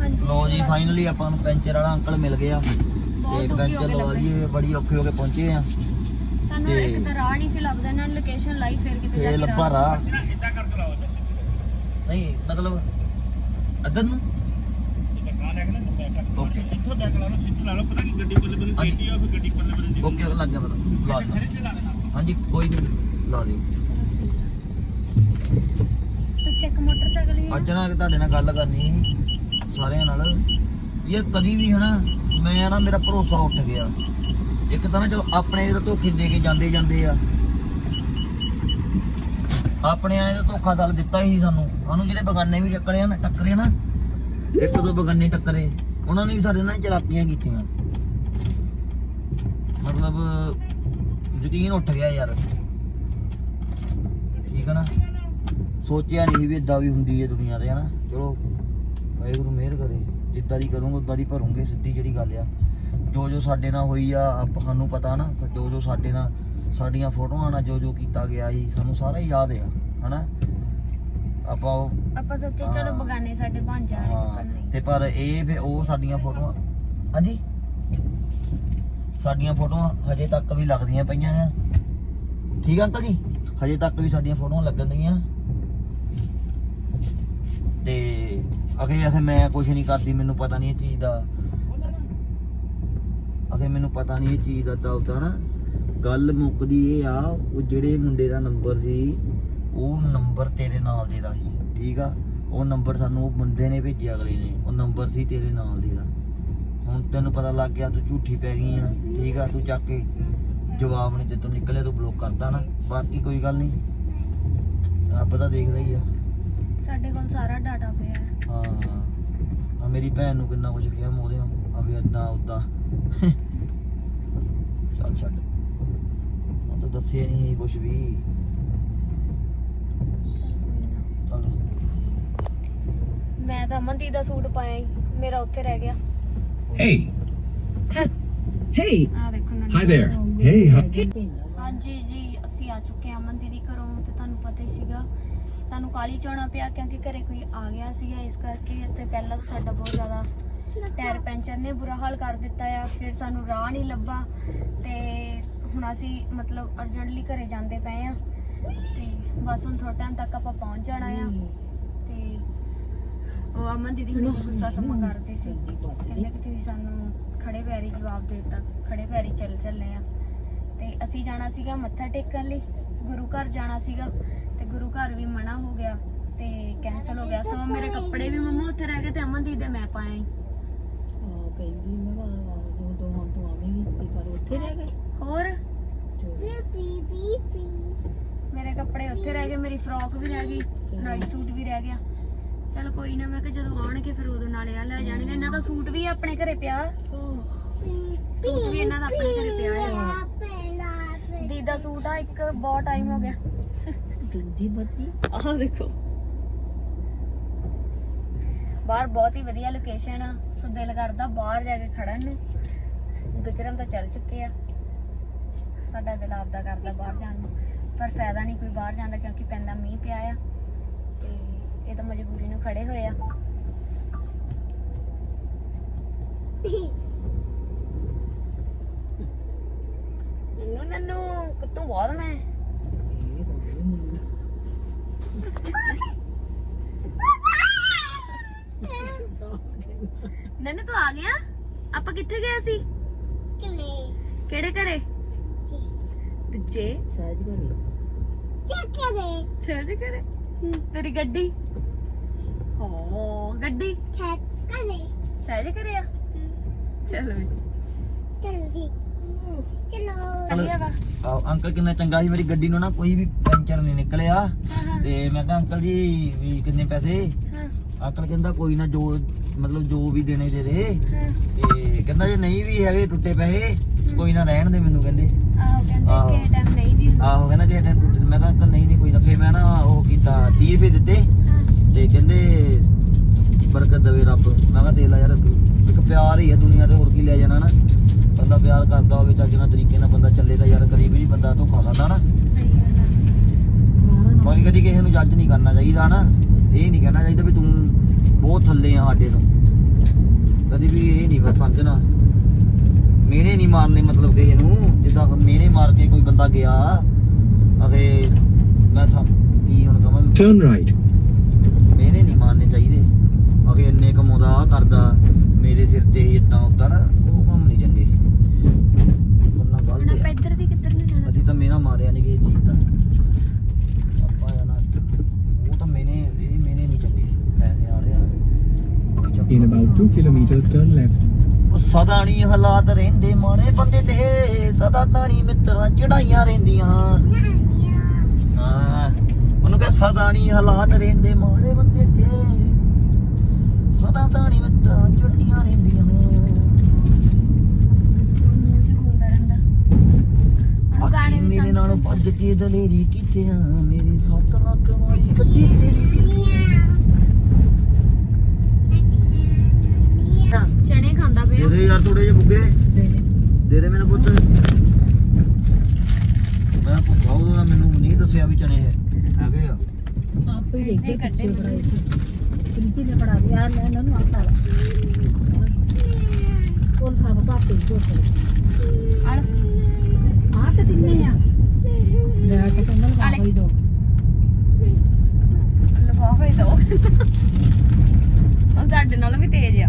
ਹਾਂਜੀ। ਲੋ ਜੀ ਫਾਈਨਲੀ ਆਪਾਂ ਨੂੰ ਪੈਂਚਰ ਵਾਲਾ ਅੰਕਲ ਮਿਲ ਗਿਆ। ਤੇ ਦੁਖੀ ਹੋ ਪੈਂਚਰ ਕੇ ਲਵਾ ਲਈਏ ਬੜੀ ਔਖੇ ਹੋ ਕੇ ਪਹੁੰਚੇ ਆ। ਸਾਨੂੰ ਤੇ- ਇੱਕ ਤਾਂ ਰਾਹ ਨਹੀਂ ਸੀ ਲੱਭਦਾ ਨੇ ਲੋਕੇਸ਼ਨ ਲਾਈ ਫਿਰ ਕਿਤੇ ਜਾ ਇਹ ਕੇ ਲੱਭਾ ਰਾਹ। ਨਹੀਂ ਮਤਲਬ ਅੱਧਰ ਨੂੰ। ਓਕੇ ਓਕੇ ਲੱਗ ਗਿਆ ਪਤਾ। ਲਾ ਦਿੱਤਾ। ਹਾਂਜੀ ਕੋਈ ਨਹੀਂ। ਲਾ ਦਿਓ। ਪਿੱਛੇ ਇੱਕ ਮੋਟਰਸਾਈਕਲ ਵੀ ਅੱਜ ਨਾ ਤੁਹਾਡੇ ਨਾਲ ਗੱਲ ਕਰਨੀ ਸੀ ਸਾਰਿਆਂ ਨਾਲ। ਯਾਰ ਕਦੀ ਵੀ ਹਨਾ ਮੈਂ ਨਾ ਮੇਰਾ ਭਰੋਸਾ ਉੱਠ ਗਿਆ। ਇੱਕ ਤਾਂ ਨਾ ਚਲੋ ਆਪਣੇ ਇਹਦਾ ਧੋਖੇ ਦੇ ਕੇ ਜਾਂਦੇ ਜਾਂਦੇ ਆ ਆਪਣੇ ਆਲੇ ਦਾ ਧੋਖਾ ਦਲ ਦਿੱਤਾ ਹੀ ਸੀ ਸਾਨੂੰ। ਸਾਨੂੰ ਜਿਹੜੇ ਬਗਾਨੇ ਵੀ ਟੱਕਰੇ ਆ ਨਾ, ਟੱਕਰੇ ਨਾ, ਇੱਕ ਦੋ ਬਗਾਨੇ ਟੱਕਰੇ। ਉਹਨਾਂ ਨੇ ਵੀ ਸਾਡੇ ਨਾਲ ਚਲਾਕੀਆਂ ਕੀਤੀਆਂ। ਮਤਲਬ, ਯਕੀਨ ਉੱਠ ਗਿਆ ਯਾਰ। ਠੀਕ ਹੈ ਨਾ? ਸੋਚਿਆ ਨਹੀਂ ਵੀ ਇਦਾਂ ਵੀ ਹੁੰਦੀ ਹੈ ਦੁਨੀਆ ਤੇ, ਹਨਾ? ਚਲੋ, ਵਾਹਿਗੁਰੂ ਮਿਹਰ ਕਰੇ। ਜਿੱਦਾਂ ਦੀ ਕਰੂੰਗਾ, ਉਦਾਂ ਦੀ ਭਰੂੰਗੇ, ਸਿੱਧੀ ਜਿਹੜੀ ਗੱਲ ਆ। ਜੋ ਜੋ ਸਾਡੇ ਨਾਲ ਹੋਈ ਆ ਸਾਨੂੰ ਪਤਾ ਨਾ ਜੋ ਜੋ ਸਾਡੇ ਨਾਲ ਸਾਡੀਆਂ ਫੋਟੋਆਂ ਨਾਲ ਜੋ ਜੋ ਕੀਤਾ ਗਿਆ ਸੀ ਸਾਨੂੰ ਸਾਰਾ ਹੀ ਯਾਦ ਆ ਹਨਾ? ਆਪਾਂ ਉਹ ਆਪਾਂ ਸੋਚੇ। ਚਲੋ ਬਗਾਨੇ ਸਾਡੇ ਜਾਣਗੇ ਹਾਂ ਪਰ ਨਹੀਂ ਤੇ ਪਰ ਇਹ ਫਿਰ ਉਹ ਸਾਡੀਆਂ ਫੋਟੋਆਂ ਹਾਂਜੀ? ਸਾਡੀਆਂ ਫੋਟੋਆਂ ਹਜੇ ਤੱਕ ਵੀ ਲੱਗਦੀਆਂ ਪਈਆਂ ਆ। ਠੀਕ ਆ ਅੰਕਲ ਜੀ? ਹਜੇ ਤੱਕ ਵੀ ਸਾਡੀਆਂ ਫੋਟੋਆਂ ਲੱਗਣ ਦੀਆਂ ਤੇ ਅਖੇ ਅਖੇ ਮੈਂ ਕੁਝ ਨਹੀਂ ਕਰਦੀ ਮੈਨੂੰ ਪਤਾ ਨਹੀਂ ਇਹ ਚੀਜ਼ ਦਾ ਅਖੇ ਮੈਨੂੰ ਪਤਾ ਨਹੀਂ ਇਹ ਚੀਜ਼ ਦਾ ਤਾਂ ਉਦਾਂ ਨਾ। ਗੱਲ ਮੁੱਕਦੀ ਇਹ ਆ ਉਹ ਜਿਹੜੇ ਮੁੰਡੇ ਦਾ ਨੰਬਰ ਸੀ ਉਹ ਨੰਬਰ ਤੇਰੇ ਨਾਲ ਦੇ ਦਾ ਸੀ ਠੀਕ ਆ? ਉਹ ਨੰਬਰ ਸਾਨੂੰ ਉਹ ਬੰਦੇ ਨੇ ਭੇਜਿਆ ਅਗਲੇ ਨੇ ਉਹ ਨੰਬਰ ਸੀ ਤੇਰੇ ਨਾਲ ਦੇ ਦਾ। ਹੁਣ ਤੈਨੂੰ ਪਤਾ ਲੱਗ ਗਿਆ ਤੂੰ ਝੂਠੀ ਪੈ ਗਈ ਆ ਠੀਕ ਆ? ਤੂੰ ਚੱਕ ਕੇ ਜਵਾਬ ਨਹੀਂ ਤੇ ਤੂੰ ਨਿਕਲੇ ਤੂੰ ਬਲੌਕ ਕਰਤਾ ਨਾ। ਬਾਕੀ ਕੋਈ ਗੱਲ ਨਹੀਂ। ਰੱਬ ਤਾਂ ਦੇਖਦਾ ਹੀ ਆ। ਸਾਡੇ ਕੋਲ ਸਾਰਾ ਡਾਟਾ ਪਿਆ ਹੈ। ਹਾਂ। ਆ ਮੇਰੀ ਭੈਣ ਨੂੰ ਕਿੰਨਾ ਕੁਝ ਕਿਹਾ ਮੋਦੇ ਆਖੇ ਏਦਾਂ ਉਦਾਂ ਚੱਲ ਛੱਡ। ਤਾਂ ਦੱਸਿਆ ਨਹੀਂ ਕੁਝ ਵੀ ਮੈਂ ਤਾਂ ਅਮਨਦੀਪ ਦਾ ਸੂਟ ਪਾਇਆ ਹੀ ਮੇਰਾ ਉੱਥੇ ਰਹਿ ਗਿਆ Hey! Hey! ਆ ਦੇਖੋ ਨਾ Hi there. Hey! hi- ਹਾਂਜੀ ਜੀ ਅਸੀਂ ਆ ਚੁੱਕੇ ਹਾਂ ਅਮਨ ਦੀਦੀ ਘਰੋਂ ਤੇ ਤੁਹਾਨੂੰ ਪਤਾ ਹੀ ਸੀਗਾ ਸਾਨੂੰ ਕਾਲੀ ਚੋਣਾ ਪਿਆ ਕਿਉਂਕਿ ਘਰੇ ਕੋਈ ਆ ਗਿਆ ਸੀਗਾ ਇਸ ਕਰਕੇ ਤੇ ਪਹਿਲਾਂ ਤਾਂ ਸਾਡਾ ਬਹੁਤ ਜ਼ਿਆਦਾ ਟਾਇਰ ਪੈਂਚਰ ਨੇ ਬੁਰਾ ਹਾਲ ਕਰ ਦਿੱਤਾ ਆ ਫਿਰ ਸਾਨੂੰ ਰਾਹ ਨਹੀਂ ਲੱਭਾ ਤੇ ਹੁਣ ਅਸੀਂ ਮਤਲਬ ਅਰਜੈਂਟਲੀ ਘਰੇ ਜਾਂਦੇ ਪਏ ਆ ਤੇ ਬਸ ਹੁਣ ਥੋੜਾ ਟਾਈਮ ਤੱਕ ਆਪਾਂ ਪਹੁੰਚ ਜਾਣਾ ਆ ਤੇ ਉਹ ਅਮਨ ਦੀਦੀ ਵੀ ਗੁੱਸਾ ਸਮਾ ਕਰਦੇ ਸੀ। ਕਹਿੰਦੇ ਕਿ ਤੁਸੀਂ ਸਾਨੂੰ ਖੜੇ ਪੈਰੀ ਜਵਾਬ ਦੇ ਦਿੱਤਾ ਖੜੇ ਪੈਰੀ ਚੱਲ ਚੱਲੇ ਆ। ਤੇ ਅਸੀਂ ਜਾਣਾ ਸੀਗਾ ਮੱਥਾ ਟੇਕਣ ਲਈ ਗੁਰੂ ਘਰ ਜਾਣਾ ਸੀਗਾ ਤੇ ਗੁਰੂ ਘਰ ਵੀ ਮਨਾ ਹੋ ਗਿਆ ਤੇ ਕੈਨਸਲ ਹੋ ਗਿਆ। ਸੋ ਮੇਰੇ ਕੱਪੜੇ ਵੀ ਮੰਮਾ ਉੱਥੇ ਰਹਿ ਗਏ ਤੇ ਅਮਨਦੀਪ ਦੇ ਮੈਂ ਪਾਇਆ ਹੀ ਉਹ ਕਹਿੰਦੀ ਮੈਂ ਕਿਹਾ ਦੋ ਦੋ ਹੁਣ ਤੂੰ ਆਵੇਂਗੀ ਤੇ ਪਰ ਉੱਥੇ ਰਹਿ ਗਏ। ਹੋਰ? ਮੇਰੇ ਕੱਪੜੇ ਉੱਥੇ ਰਹਿ ਗਏ ਮੇਰੀ ਫਰੋਕ ਵੀ ਰਹਿ ਗਈ ਨਾਈਟ ਸੂਟ ਵੀ ਰਹਿ ਗਿਆ। ਚਲ ਕੋਈ ਨਾ ਮੈਂ ਕਿਹਾ ਜਦੋਂ ਆਉਣਗੇ ਫਿਰ ਉਦੋਂ ਨਾਲੇ ਆ ਲੈ ਜਾਣਗੇ। ਇਹਨਾਂ ਦਾ ਸੂਟ ਵੀ ਆਪਣੇ ਘਰੇ ਪਿਆ। ਸੂਟ ਵੀ ਇਹਨਾਂ ਦਾ ਆਪਣੇ ਘਰੇ ਪਿਆ ਆ ਦੀ ਦਾ ਸੂਟ ਆ ਇੱਕ ਬਹੁਤ ਟਾਈਮ ਹੋ ਗਿਆ। ਦੂਜੀ ਬੱਤੀ ਆਹ ਦੇਖੋ। ਬਾਹਰ ਬਹੁਤ ਹੀ ਵਧੀਆ ਲੋਕੇਸ਼ਨ ਆ। ਸੋ ਦਿਲ ਕਰਦਾ ਬਾਹਰ ਜਾ ਕੇ ਖੜਨ ਨੂੰ। ਵਿਕਰਮ ਤਾਂ ਚੱਲ ਚੁੱਕੇ ਆ। ਸਾਡਾ ਦਿਲ ਆਪਦਾ ਕਰਦਾ ਬਾਹਰ ਜਾਣ ਨੂੰ ਪਰ ਫਾਇਦਾ ਨਹੀਂ ਕੋਈ ਬਾਹਰ ਜਾਣ ਦਾ ਕਿਉਂਕਿ ਪੈਂਦਾ ਮੀਂਹ ਪਿਆ ਆ ਤੇ ਇਹ ਤਾਂ ਮਜਬੂਰੀ ਨੂੰ ਖੜੇ ਹੋਏ ਆ। ਨੰਨੂ ਨੰਨੂ ਕੁੱਤੂ ਬਹੁਤ ਮੈਂ। ਨੰਨੂ ਤੂੰ ਆ ਗਿਆ? ਆਪਾਂ ਕਿੱਥੇ ਗਏ ਸੀ? ਕਿਹੜੇ ਘਰੇ? ਦੂਜੇ ਸਹਿਜ ਕਰੀ ਛੇਜ ਘਰੇ। ਤੇਰੀ ਗੱਡੀ? ਹੋ ਗੱਡੀ? ਸਹਿਜ ਘਰੇ। ਆ? ਚਲੋ ਜੀ। ਵਧੀਆ ਵਾ ਆਹ, ਅੰਕਲ ਕਿੰਨਾ ਚੰਗਾ ਸੀ ਮੇਰੀ ਗੱਡੀ ਨੂੰ ਨਾ ਕੋਈ ਵੀ ਪੈਂਚਰ ਨਹੀਂ ਨਿਕਲਿਆ। ਤੇ ਮੈਂ ਕਿਹਾ ਅੰਕਲ ਜੀ ਵੀ ਕਿੰਨੇ ਪੈਸੇ? ਹਾਂ। ਅੰਕਲ ਕਹਿੰਦਾ ਕੋਈ ਨਾ ਜੋ ਮਤਲਬ ਜੋ ਵੀ ਦੇਣੇ ਦੇ ਦੇ। ਤੇ ਕਹਿੰਦਾ ਜੇ ਨਹੀਂ ਵੀ ਹੈਗੇ ਟੁੱਟੇ ਪੈਸੇ ਕੋਈ ਨਾ ਰਹਿਣ ਦੇ ਮੈਨੂੰ ਕਹਿੰਦੇ। ਆਹੋ ਕਹਿੰਦੇ। ਕਿ ਟਾਈਮ ਨਹੀਂ ਵੀ ਹੁੰਦਾ। ਆਹੋ ਕਹਿੰਦਾ ਕਿ ਟਾਈਮ ਟੁੱਟੇ ਮੈਂ ਕਿਹਾ ਅੰਕਲ ਨਹੀਂ ਨਹੀਂ ਕੋਈ ਨਾ। ਫੇ ਮੈਂ ਨਾ ਉਹ ਕੀਤਾ 30 ਰੁਪਏ ਦਿੱਤੇ। ਤੇ ਕਹਿੰਦੇ ਬਰਕਤ ਦੇਵੇ ਰੱਬ। ਮੈਂ ਕਿਹਾ ਦੇ ਲਾ ਯਾਰ ਇੱਕ ਪਿਆਰ ਹੀ ਹੈ ਦੁਨੀਆ ਤੇ ਹੋਰ ਕੀ ਲੈ ਜਾਣਾ ਨਾ। ਬੰਦਾ ਪਿਆਰ ਕਰਦਾ ਹੋਵੇ ਚੱਜ ਨਾਲ ਤਰੀਕੇ ਨਾਲ ਬੰਦਾ ਚੱਲੇ ਤਾਂ ਯਾਰ ਕਰੀਬ ਹੀ ਬੰਦਾ ਧੋਖਾ ਖਾਂਦਾ ਨਾ। ਸਹੀ ਗੱਲ ਕੋਈ ਕਦੀ ਕਿਸੇ ਨੂੰ ਜੱਜ ਨਹੀਂ ਕਰਨਾ ਚਾਹੀਦਾ ਨਾ। ਇਹ ਨਹੀਂ ਕਹਿਣਾ ਚਾਹੀਦਾ ਵੀ ਤੂੰ ਬਹੁਤ ਥੱਲੇ ਆ ਸਾਡੇ ਤੋਂ। ਕਦੀ ਵੀ ਇਹ ਨਹੀਂ ਬਸ ਸਮਝਣਾ। ਮੇਰੇ ਨਹੀਂ ਮਾਰਨੇ ਮਤਲਬ ਕਿਸੇ ਨੂੰ। ਜਿੱਦਾਂ ਮੇਰੇ ਮਾਰ ਕੇ ਕੋਈ ਬੰਦਾ ਗਿਆ ਅਗੇ ਮੈਂ ਸਮ ਕੀ ਹੁਣ ਕਹਾਂ Turn right. ਮੇਰੇ ਨਹੀਂ ਮਾਰਨੇ ਚਾਹੀਦੇ। ਅਗੇ ਇੰਨੇ ਕਮਾਉਂਦਾ ਕਰਦਾ ਮੇਰੇ ਸਿਰ ਤੇ ਹੀ ਇਦਾਂ ਉਦਾਂ ਨਾ ਉਹ ਕੰਮ ਨਹੀਂ ਚੰਗੇ ਬੰਨਾ ਹੁਣ ਗਲਤ ਆਪਾਂ ਹੈ ਇੱਧਰ ਦੀ ਕਿੱਧਰ ਨੂੰ ਜਾਣਾ ਅਸੀਂ ਤਾਂ ਮੇਨਾ ਮਾਰਿਆ ਨਹੀਂ ਕਿਸੇ ਚੀਜ਼ ਦਾ ਆਪਾਂ ਜਾਣਾ ਉਹ ਤਾਂ ਮੈਨੇ ਇਹ ਮੈਨੇ ਨਹੀਂ ਚੰਗੇ ਪੈਸੇ ਆ ਰਹੇ ਆ ਕੋਈ ਚੱਕਰ In ਨਹੀਂ। about 2 kilometers, turn left. ਉਹ ਸਦਾ ਨਹੀਂ ਹਾਲਾਤ ਰਹਿੰਦੇ ਮਾੜੇ ਬੰਦੇ ਤੇ ਸਦਾ ਤਾਣੀ ਮਿੱਤਰਾਂ ਚੜਾਈਆਂ ਰਹਿੰਦੀਆਂ। ਹਾਂ ਉਹਨੂੰ ਕਹ ਸਦਾ ਨਹੀਂ ਹਾਲਾਤ ਰਹਿੰਦੇ ਮਾੜੇ ਬੰਦੇ ਤੇ ਸਦਾ ਤਾਣੀ ਮਿੱਤਰਾਂ ਚੜਾਈਆਂ ਰਹਿੰਦੀਆਂ। ਮੇਰੇ ਨਾਲ ਭੱਜ ਕੇ ਦਲੇਰੀ ਆ ਮੇਰੀ ਸੱਤ ਲੱਖ ਵਾਲੀ ਗੱਡੀ ਤੇਰੀ ਕਿੱਥੇ ਆ ਚਣੇ ਖਾਂਦਾ ਦੇ ਪਿਆ। ਦੇ ਯਾਰ ਥੋੜੇ ਜਿਹੇ ਬੁੱਗੇ। ਦੇ ਦੇ। ਮੈਨੂੰ ਪੁੱਤ। ਮੈਂ ਭੁੱਖਾ ਉਹਦਾ ਮੈਨੂੰ ਨਹੀਂ ਦੱਸਿਆ ਵੀ ਚਨੇ ਹੈ ਹੈਗੇ ਆ। ਆਪੇ ਹੀ ਨਹੀਂ ਦੇਖੇ ਕੱਢੇ ਕੱਟੇ ਪ੍ਰੀਤੀ ਨੇ ਬਣਾ ਲਿਆ ਮੈਂ ਇਹਨਾਂ ਨੂੰ ਆਟਾ ਲਾ ਕੋਲ ਖਾਣਾ ਪਾਪੇ ਕੋਲ ਆਲ। ਆਹ ਤਾਂ ਕਿੰਨੇ ਆ? ਲੈ ਤਾਂ ਕਹਿੰਦਾ ਲਗਾ ਆਲੇ। ਹੀ ਦੋ। ਲਫਾਫੇ ਦੋ। ਉਹ ਸਾਡੇ ਨਾਲ ਵੀ ਤੇਜ਼ ਆ।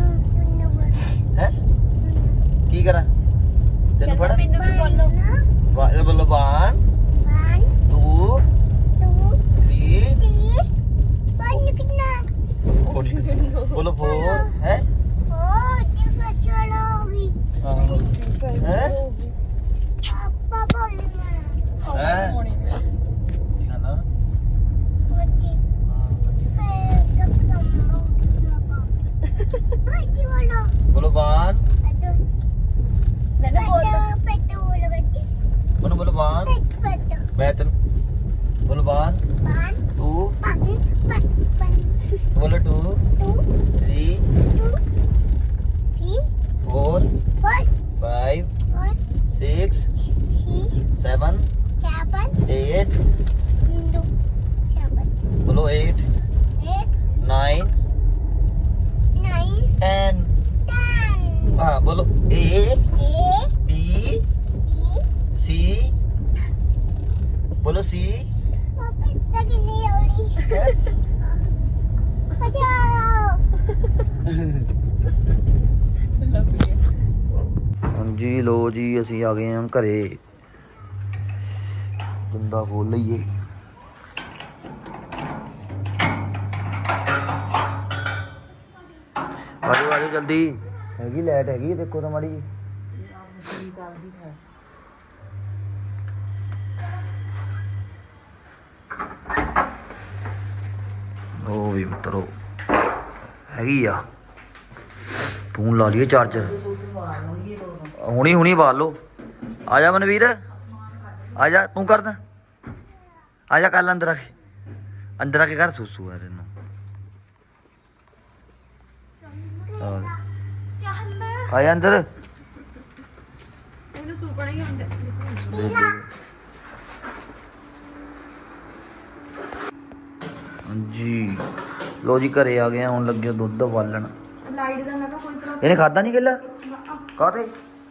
ਕੀ ਕਰਾਂ? ਤੈਨੂੰ ਫੜ ਮੈਨੂੰ ਵੀ ਬੋਲੋ। ਬੋਲੋ ਵਨ ਟੂ ਥ੍ਰੀ ਬੋਲੋ ਫੋਰ ਹੈ ਹੈ ਹੈ ਠੀਕ ਆ ਨਾ ਹਾਂ, ਬੋਲੋ ਵਨ ਨੰਨੂ ਬੋਲ ਬੋਲੋ ਬੋਲੋ ਵਨ ਮੈਂ ਤੈਨੂੰ ਬੋਲੋ ਵਨ ਟੂ ਬੋਲੋ two three four five six seven eight ਬੋਲੋ ਏਟ ਨਾਈਨ ਟੈਨ ਹਾਂ ਬੋਲੋ ਏ ਬੀ ਸੀ ਬੋਲੋ ਸੀ ਹਾਂਜੀ, ਲੋ ਜੀ, ਅਸੀਂ ਆ ਗਏ ਹਾਂ ਘਰੇ। ਦੰਦਾ ਖੋਲ ਲਈਏ। ਆਜੋ ਆਜੋ, ਜਲਦੀ। ਹੈਗੀ, ਲਾਈਟ ਹੈਗੀ ਆ ਦੇਖੋ ਤਾਂ ਮਾੜੀ ਜਿਹੀ। ਉਹ ਵੀ ਮਿੱਤਰੋ, ਹੈਗੀ ਆ। ਫੋਨ ਲਾ ਲਈਏ ਚਾਰਜਰ ਹੁਣੀ ਹੁਣੀ ਬਾਲ ਲੋ ਆ ਜਾ ਮਨਵੀਰ। ਆ ਜਾ, ਤੂੰ ਕਰਦਾ ਆ ਜਾ ਕੱਲ ਅੰਦਰ ਆ ਕੇ। ਅੰਦਰ ਆ ਕੇ ਕਰ, ਸੁਸੂ ਆ ਤੈਨੂੰ। ਆ ਜਾ। ਅੰਦਰ ਇਹਨੂੰ ਸੁਪਨਾ ਹੀ ਹੁੰਦਾ। ਹਾਂਜੀ। ਲੋ ਜੀ ਘਰੇ ਆ ਗਏ ਆ, ਹੁਣ ਲੱਗੇ ਦੁੱਧ ਵਾਲਣ ਲਾਈਟ ਦਾ ਮੈਂ ਕਿਹਾ ਕੋਈ ਭਰੋਸਾ ਇਹਨੇ ਖਾਦਾ ਨਹੀਂ ਕਿੱਲਾ? ਕਾਤੇ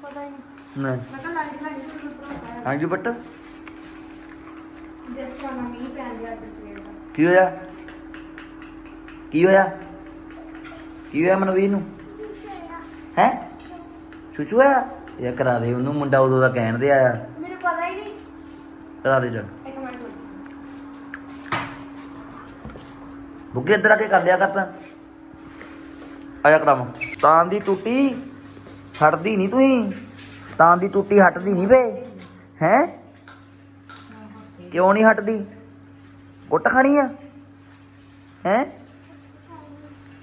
ਪਤਾ ਹੀ ਨਹੀਂ। ਨਹੀਂ। ਮੈਂ ਕਿਹਾ ਲਾਈਟ ਦਾ ਨਹੀਂ ਕੋਈ ਭਰੋਸਾ ਹੈ। ਹਾਂਜੀ ਬੱਟ। ਜਿਸ ਤਰ੍ਹਾਂ ਨਾਲ ਮੀਂਹ ਪੈਣ ਦਿਆ ਅੱਜ ਸਵੇਰ ਦਾ। ਕੀ ਹੋਇਆ? ਕੀ ਹੋਇਆ? ਕੀ ਹੋਇਆ ਮਨਵੀਰ ਨੂੰ? ਹੈ? ਚੂਚੂ ਹੋਇਆ ਇਹ ਕਰਾ ਦੇ ਉਹਨੂੰ ਮੁੰਡਾ ਉਦੋਂ ਦਾ ਕਹਿਣ ਦੇ ਆਇਆ ਮੈਨੂੰ ਪਤਾ ਹੀ ਨਹੀਂ। ਕਰਾ ਦੇ ਚੱਲ। ਇੱਕ ਮਿੰਟ ਰੁਕ। ਬੁੱਗੇ ਇੱਧਰ ਆ ਕੇ ਕਰ ਲਿਆ ਕਰਤਾ ਆਇਆ ਕਰਾਵਾਂ। ਸਤਾਨ ਦੀ ਟੁੱਟੀ ਹਟਦੀ ਨਹੀਂ ਤੁਸੀਂ ਸਤਾਨ ਦੀ ਟੁੱਟੀ ਹਟਦੀ ਨਹੀਂ ਵੇ। ਹੈ? ਕਿਉਂ ਨਹੀਂ ਹਟਦੀ? ਕੁੱਟ ਖਾਣੀ ਆ? ਹੈ?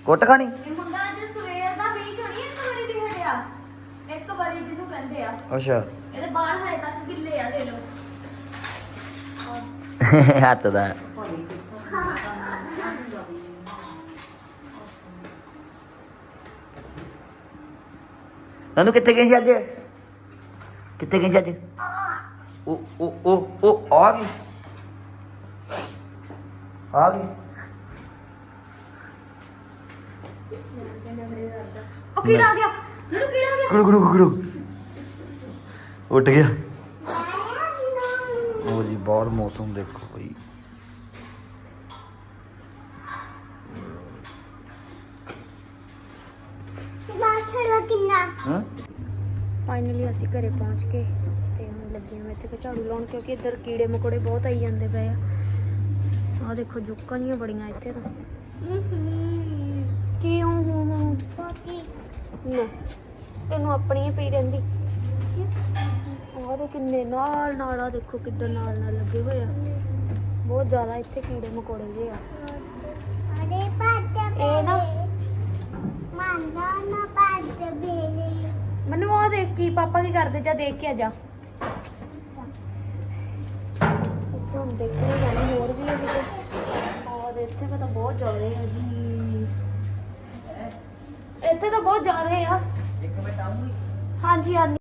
ਕੁੱਟ ਖਾਣੀ? ਇਹ ਅੱਜ ਸਵੇਰ ਦਾ ਮੀਂਹ ਚੋਣੀ ਇੱਕ ਵਾਰੀ ਵੀ ਹਟਿਆ ਇੱਕ ਵਾਰੀ ਜਿਹਨੂੰ ਕਹਿੰਦੇ ਆ ਅੱਛਾ। ਇਹਦੇ ਬਾਲ ਹਜੇ ਤੱਕ ਗਿੱਲੇ ਆ ਦੇ ਲੋ ਹੱਥ ਦਾ। ਨਨੂ ਕਿੱਥੇ ਗਈ ਸੀ ਅੱਜ? ਕਿੱਥੇ ਗਈ ਸੀ ਅੱਜ? ਉਹ ਉਹ ਉਹ ਉਹ ਆ ਗਈ। ਆ ਗਈ। ਉਹ ਕੀੜਾ ਆ ਗਿਆ? ਮੈਨੂੰ ਕੀੜਾ ਆ ਗਿਆ? ਕੁੜੂ ਕੁੜੂ ਕੁੜੂ ਉੱਠ ਗਿਆ। ਉਹ ਜੀ ਬਾਹਰ ਮੌਸਮ ਦੇਖੋ ਭਾਈ ਬਾਥੜਾ ਕਿੰਨਾ? ਹਾਂ? ਫਾਈਨਲੀ ਅਸੀਂ ਘਰੇ ਪਹੁੰਚ ਗਏ ਤੇ ਹੁਣ ਲੱਗੇ ਹਾਂ ਇੱਥੇ ਝਾੜੂ ਲਾਉਣ ਕਿਉਂਕਿ ਇੱਧਰ ਕੀੜੇ ਮકોੜੇ ਬਹੁਤ ਆਈ ਜਾਂਦੇ ਪਏ ਆ। ਆਹ ਦੇਖੋ ਜੁੱਕਾਂ ਦੀਆਂ ਬੜੀਆਂ ਇੱਥੇ ਤਾਂ। ਕੀ ਹੂੰ ਹੂੰ ਨਾ ਤੈਨੂੰ ਆਪਣੀ ਹੀ ਪਈ ਰਹਿੰਦੀ। ਉਹਦੇ ਕਿੰਨੇ ਨਾਲ ਨਾਲ ਆ ਦੇਖੋ ਕਿੱਦਾਂ ਨਾਲ ਨਾਲ ਲੱਗੇ ਹੋਏ ਆ। ਬਹੁਤ ਜ਼ਿਆਦਾ ਇੱਥੇ ਕੀੜੇ ਮકોੜੇ ਜਿਹੇ ਆ। ਅਰੇ ਪੱਤ ਇਹ ਨਾ ਮੰਨਾ ਨਾ ਪੱਤ ਬੇਲੇ ਮੈਨੂੰ ਉਹ ਦੇਖ ਕੀ ਪਾਪਾ ਕੀ ਕਰਦੇ ਜਾ ਦੇਖ ਕੇ ਆ ਜਾ। ਇੱਥੇ ਹੁਣ ਦੇਖਣੇ ਜਾਣੇ ਹੋਰ ਵੀ ਆ ਕਿਤੇ। ਔਰ ਇੱਥੇ ਤਾਂ ਬਹੁਤ ਜ਼ਿਆਦਾ ਆ ਜੀ। ਇੱਥੇ ਤਾਂ ਬਹੁਤ ਜ਼ਿਆਦਾ ਆ। ਇੱਕ ਮਿੰਟ ਆਉਂਗੀ ਹਾਂਜੀ ਹਾਂਜੀ।